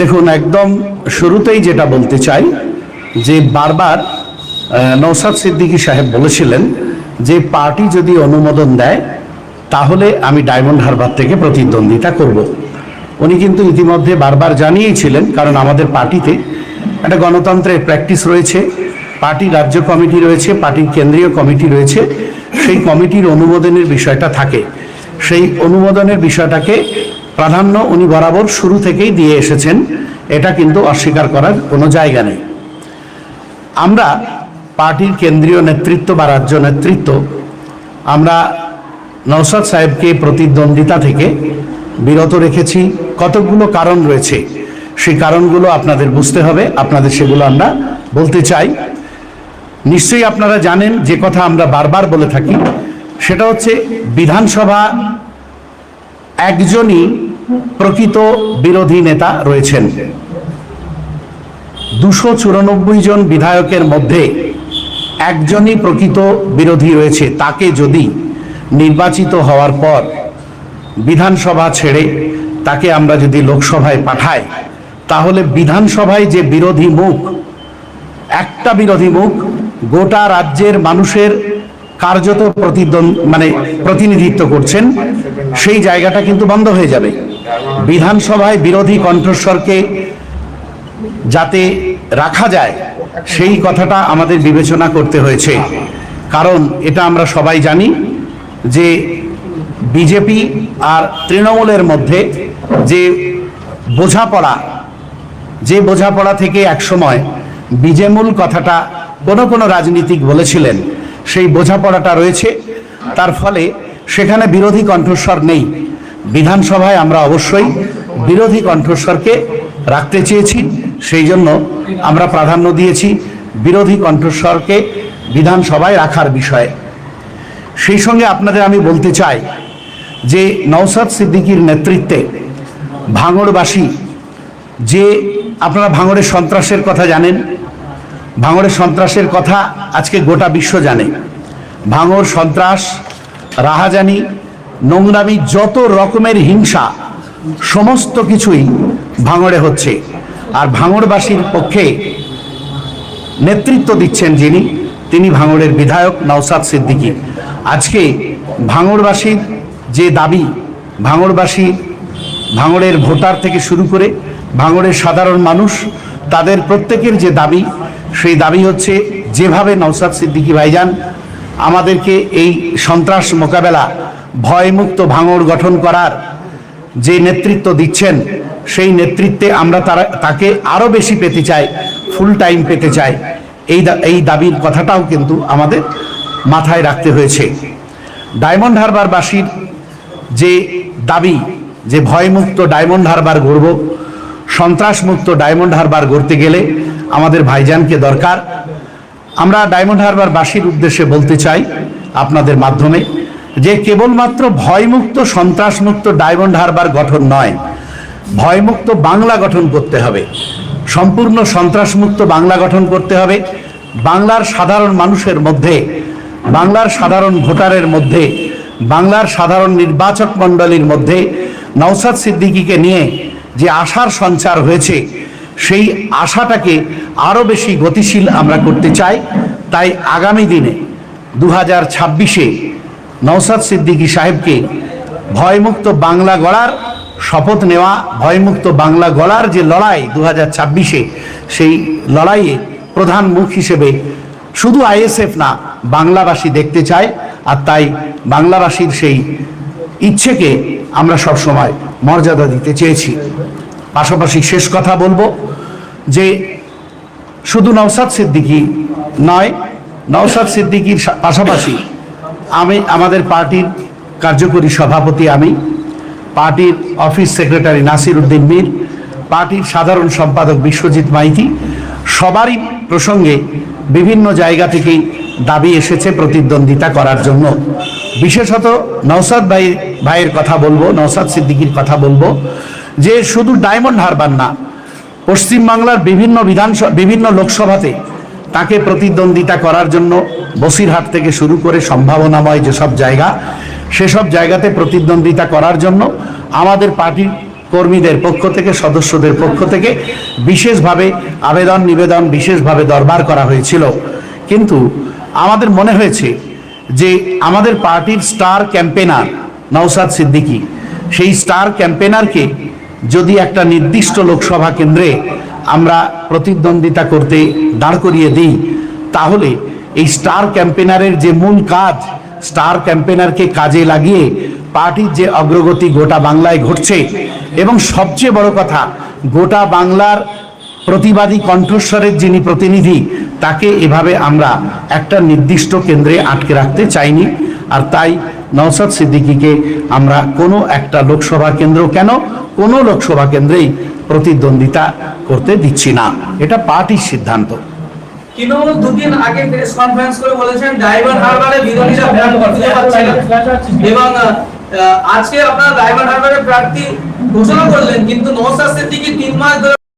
দেখুন, একদম শুরুতেই যেটা বলতে চাই, যে বারবার নৌসাদ সিদ্দিকী সাহেব বলেছিলেন যে পার্টি যদি অনুমোদন দেয়, তাহলে আমি ডায়মন্ড হারবার থেকে প্রতিদ্বন্দ্বিতা করব। উনি কিন্তু ইতিমধ্যে বারবার জানিয়েছিলেন, কারণ আমাদের পার্টিতে একটা গণতন্ত্রের প্র্যাকটিস রয়েছে, পার্টি রাজ্য কমিটি রয়েছে পার্টির কেন্দ্রীয় কমিটি রয়েছে, সেই কমিটির অনুমোদনের বিষয়টা থাকে। সেই অনুমোদনের বিষয়টাকে প্রাধান্য উনি বরাবর শুরু থেকেই দিয়ে এসেছেন, এটা কিন্তু অস্বীকার করার কোনো জায়গা নেই। আমরা পার্টির কেন্দ্রীয় নেতৃত্ব বা রাজ্য নেতৃত্ব, আমরা নওসাদ সাহেবকে প্রতিদ্বন্দ্বিতা থেকে বিরত রেখেছি। কতকগুলো কারণ রয়েছে, সেই কারণগুলো আপনাদের বুঝতে হবে, আপনাদের সেগুলো আমরা বলতে চাই। নিশ্চয়ই আপনারা জানেন, যে কথা আমরা বারবার বলে থাকি সেটা হচ্ছে বিধানসভা একজনই প্রকৃত বিরোধী নেতা রয়েছেন। দুশো চুরানব্বই জন বিধায়কের মধ্যে একজনই প্রকৃত বিরোধী রয়েছে। তাকে যদি নির্বাচিত হওয়ার পর বিধানসভা ছেড়ে তাকে আমরা যদি লোকসভায় পাঠাই, তাহলে বিধানসভায় যে বিরোধী মুখ, একটা বিরোধী মুখ গোটা রাজ্যের মানুষের কার্যত প্রতিদ্বন্দ্ব মানে প্রতিনিধিত্ব করছেন, সেই জায়গাটা কিন্তু বন্ধ হয়ে যাবে। বিধানসভায় বিরোধী কণ্ঠস্বরকে যাতে রাখা যায়, সেই কথাটা আমাদের বিবেচনা করতে হয়েছে। কারণ এটা আমরা সবাই জানি যে বিজেপি আর তৃণমূলের মধ্যে যে বোঝাপড়া যে বোঝাপড়া থেকে একসময় বিজেমূল কথাটা কোনো কোনো রাজনীতিক বলেছিলেন সেই বোঝাপড়াটা রয়েছে। তার ফলে সেখানে বিরোধী কণ্ঠস্বর নেই। বিধানসভায় আমরা অবশ্যই বিরোধী কণ্ঠস্বরকে রাখতে চেয়েছি। সেই জন্য আমরা প্রাধান্য দিয়েছি বিরোধী কণ্ঠস্বরকে বিধানসভায় রাখার বিষয়ে। সেই সঙ্গে আপনাদের আমি বলতে চাই যে নওসাদ সিদ্দিকীর নেতৃত্বে ভাঙড়বাসী যে আপনারা ভাঙড়ের সন্ত্রাসের কথা জানেন ভাঙড়ের সন্ত্রাসের কথা আজকে গোটা বিশ্ব জানে। ভাঙড় সন্ত্রাস, রাহাজানি, নোংরামি, যত রকমের হিংসা, সমস্ত কিছুই ভাঙড়ে হচ্ছে। আর ভাঙড়বাসীর পক্ষে নেতৃত্ব দিচ্ছেন যিনি, তিনি ভাঙড়ের বিধায়ক নওসাদ সিদ্দিকী। আজকে ভাঙড়বাসীর যে দাবি, ভাঙড়বাসী ভাঙড়ের ভোটার থেকে শুরু করে ভাঙড়ের সাধারণ মানুষ, তাদের প্রত্যেকের যে দাবি সেই দাবি হচ্ছে, যেভাবে নওসাদ সিদ্দিকী ভাইজান আমাদেরকে এই সন্ত্রাস মোকাবেলা ভয়মুক্ত ভাঙড় গঠন করার যে নেতৃত্ব দিচ্ছেন, সেই নেতৃত্বে আমরা তারা, তাকে আরও বেশি পেতে চাই ফুল টাইম পেতে চাই। এই এই দাবির কথাটাও কিন্তু আমাদের মাথায় রাখতে হয়েছে। ডায়মন্ড হারবারবাসীর যে দাবি, যে ভয়মুক্ত ডায়মন্ড হারবার গড়ব সন্ত্রাসমুক্ত ডায়মন্ড হারবার গড়তে গেলে আমাদের ভাইজানকে দরকার। আমরা ডায়মন্ড হারবারবাসীর উদ্দেশ্যে বলতে চাই আপনাদের মাধ্যমে যে কেবলমাত্র ভয়মুক্ত, সন্ত্রাসমুক্ত ডায়মন্ড হারবার গঠন নয়, ভয়মুক্ত বাংলা গঠন করতে হবে। সম্পূর্ণ সন্ত্রাসমুক্ত বাংলা গঠন করতে হবে। বাংলার সাধারণ মানুষের মধ্যে, বাংলার সাধারণ ভোটারের মধ্যে, বাংলার সাধারণ নির্বাচক মণ্ডলীর মধ্যে নওসাদ সিদ্দিকীকে নিয়ে যে আশার সঞ্চার হয়েছে সেই আশাটাকে আরও বেশি গতিশীল আমরা করতে চাই। তাই আগামী দিনে দু হাজার ছাব্বিশে নওসাদ সিদ্দিকী সাহেবকে ভয়মুক্ত বাংলা গড়ার শপথ নেওয়া, ভয়মুক্ত বাংলা গড়ার যে লড়াই দু হাজার ছাব্বিশে, সেই লড়াইয়ে প্রধান মুখ হিসেবে শুধু আইএসএফ না, বাংলাবাসী দেখতে চায়। আর তাই বাংলাবাসীর সেই ইচ্ছেকে আমরা সবসময় মর্যাদা দিতে চেয়েছি। পাশাপাশি শেষ কথা বলব যে শুধু নওসাদ সিদ্দিকী নয় নওসাদ সিদ্দিকীর পাশাপাশি আমি, আমাদের পার্টির কার্যকরী সভাপতি আমি, পার্টির অফিস সেক্রেটারি নাসির উদ্দিন মীর, পার্টির সাধারণ সম্পাদক বিশ্বজিৎ মাইতি, সবারই প্রসঙ্গে বিভিন্ন জায়গা থেকেই দাবি এসেছে প্রতিদ্বন্দ্বিতা করার জন্য। বিশেষত নওসাদ ভাই, ভাইয়ের কথা বলব নওসাদ সিদ্দিকীর কথা বলব, যে শুধু ডায়মন্ড হারবার না পশ্চিমবাংলার বিভিন্ন বিধানসভা, বিভিন্ন লোকসভাতে তাকে প্রতিদ্বন্দ্বিতা করার জন্য বসিরহাট থেকে শুরু করে সম্ভাবনাময় যেসব জায়গা, সেসব জায়গাতে প্রতিদ্বন্দ্বিতা করার জন্য আমাদের পার্টির কর্মীদের পক্ষ থেকে, সদস্যদের পক্ষ থেকে বিশেষভাবে আবেদন নিবেদন বিশেষভাবে দরবার করা হয়েছিল। কিন্তু আমাদের মনে হয়েছে যে আমাদের পার্টির স্টার ক্যাম্পেনার নওসাদ সিদ্দিকী, সেই স্টার ক্যাম্পেনারকে যদি একটা নির্দিষ্ট লোকসভা কেন্দ্রে আমরা প্রতিদ্বন্দ্বিতা করতে দাঁড় করিয়ে দিই, তাহলে এই স্টার ক্যাম্পেনারের যে মূল কাজ, স্টার ক্যাম্পেনারকে কাজে লাগিয়ে পার্টির যে অগ্রগতি গোটা বাংলায় ঘটছে। এবং সবচেয়ে বড় কথা, গোটা বাংলার প্রতিবাদী কণ্ঠস্বরের যিনি প্রতিনিধি, তাকে এভাবে আমরা একটা নির্দিষ্ট কেন্দ্রে আটকে রাখতে চাইনি। আর তাই নওসাদ সিদ্দিকীকে আমরা কোনো একটা লোকসভা কেন্দ্র কেন কোনো লোকসভা কেন্দ্রেই প্রতিদ্বন্দ্বিতা করতে দিচ্ছি না। এটা পার্টির সিদ্ধান্ত। আজকে আপনারা ডায়মন্ড হারবারের প্রার্থী ঘোষণা করলেন, কিন্তু নৌসাদ সিদ্দিকি তিন মাস